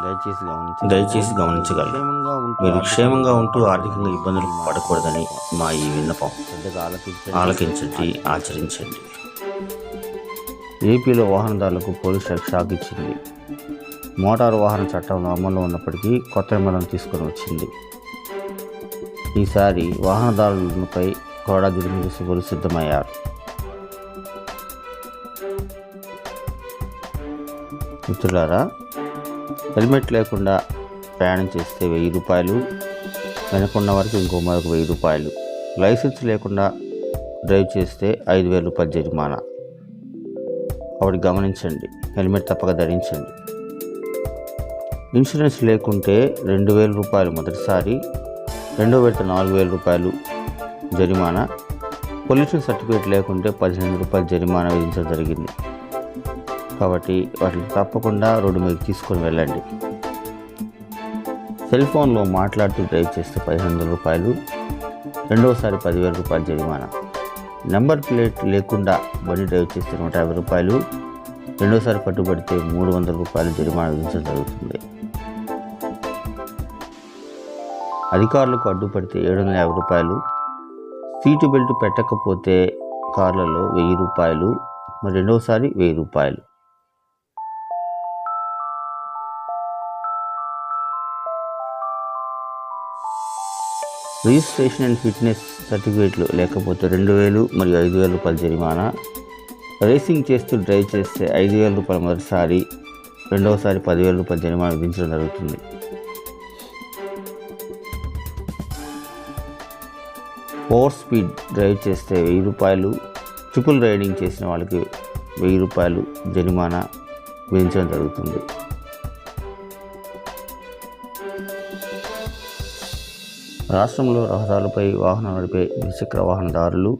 దయచేసి గమనించండి దయచేసి గమనించగలరు. మీరు క్షేమంగా ఉంటూ ఆర్థికంగా ఇబ్బందులు పడకూడదని మా ఈ విన్నపం. పెద్దగా ఆలోచించండి ఆలకించండి ఆచరించండి. ఏపీలో వాహనదారులకు పోలీస్ శాఖ షాక్ ఇచ్చింది. మోటారు వాహన చట్టం అమల్లో ఉన్నప్పటికీ కొత్త నిబంధన తీసుకొని వచ్చింది. ఈసారి వాహనదారులపై కూడా తీసుకొని సిద్ధమయ్యారు. మిత్రులారా హెల్మెట్ లేకుండా ప్రయాణం చేస్తే వెయ్యి రూపాయలు వెనకున్న వరకు ఇంకో మరొక వెయ్యి రూపాయలు. లైసెన్స్ లేకుండా డ్రైవ్ చేస్తే ఐదు వేల రూపాయల జరిమానా. కాబట్టి గమనించండి హెల్మెట్ తప్పక ధరించండి. ఇన్సూరెన్స్ లేకుంటే రెండు వేల రూపాయలు మొదటిసారి రెండో విడత నాలుగు వేల రూపాయలు జరిమానా. పొల్యూషన్ సర్టిఫికేట్ లేకుంటే పదిహేను రూపాయలు జరిమానా విధించడం జరిగింది. కాబట్టి వాటిని తప్పకుండా రోడ్డు మీద తీసుకొని వెళ్ళండి. సెల్ ఫోన్లో మాట్లాడుతూ డ్రైవ్ చేస్తే పదిహేను వందల రూపాయలు రెండవసారి పదివేల రూపాయలు జరిమానా. నెంబర్ ప్లేట్ లేకుండా బండి డ్రైవ్ చేస్తే నూట యాభై రూపాయలు రెండోసారి పట్టుబడితే మూడు వందల రూపాయలు జరిమానా విధించడం జరుగుతుంది. అధికారులకు అడ్డుపడితే ఏడు వందల యాభై రూపాయలు సీటు బెల్ట్ పెట్టకపోతే కార్లలో వెయ్యి రూపాయలు మరి రెండవసారి వెయ్యి రూపాయలు. రిజిస్ట్రేషన్ అండ్ ఫిట్నెస్ సర్టిఫికేట్లు లేకపోతే రెండు వేలు మరియు ఐదు వేల రూపాయల జరిమానా. రేసింగ్ చేస్తూ డ్రైవ్ చేస్తే ఐదు వేల రూపాయలు మొదటిసారి రెండవసారి పదివేల రూపాయల జరిమానా విధించడం జరుగుతుంది. ఓవర్ స్పీడ్ డ్రైవ్ చేస్తే వెయ్యి రూపాయలు ట్రిపుల్ రైడింగ్ చేసిన వాళ్ళకి వెయ్యి రూపాయలు జరిమానా విధించడం జరుగుతుంది. రాష్ట్రంలో రహదారులపై వాహనాలు నడిపే ద్విచక్ర వాహనదారులు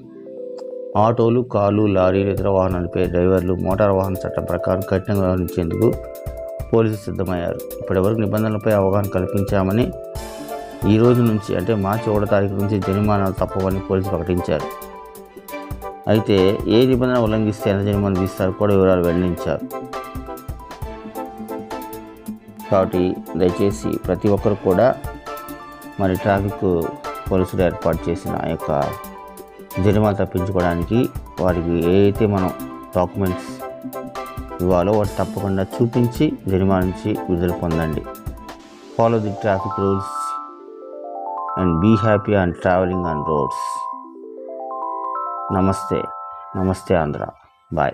ఆటోలు కార్లు లారీలు ఇతర వాహనాలపై డ్రైవర్లు మోటార్ వాహన చట్టం ప్రకారం కఠినంగా వ్యవహరించేందుకు పోలీసులు సిద్ధమయ్యారు. ఇప్పటివరకు నిబంధనలపై అవగాహన కల్పించామని ఈ రోజు నుంచి అంటే మార్చి ఒకటో తారీఖు నుంచి జరిమానాలు తప్పవని పోలీసులు ప్రకటించారు. అయితే ఏ నిబంధన ఉల్లంఘిస్తే ఎంత జరిమానా తీస్తారు కూడా వివరాలు వెల్లడించారు. కాబట్టి దయచేసి ప్రతి ఒక్కరు కూడా మరి ట్రాఫిక్ పోలీసులు ఏర్పాటు చేసిన ఆ యొక్క జరిమానా తప్పించుకోవడానికి వారికి ఏదైతే మనం డాక్యుమెంట్స్ ఇవ్వాలో వాటి తప్పకుండా చూపించి జరిమానా నుంచి విడుదల పొందండి. Follow the traffic rules and be happy and travelling on roads నమస్తే. నమస్తే ఆంధ్ర. బాయ్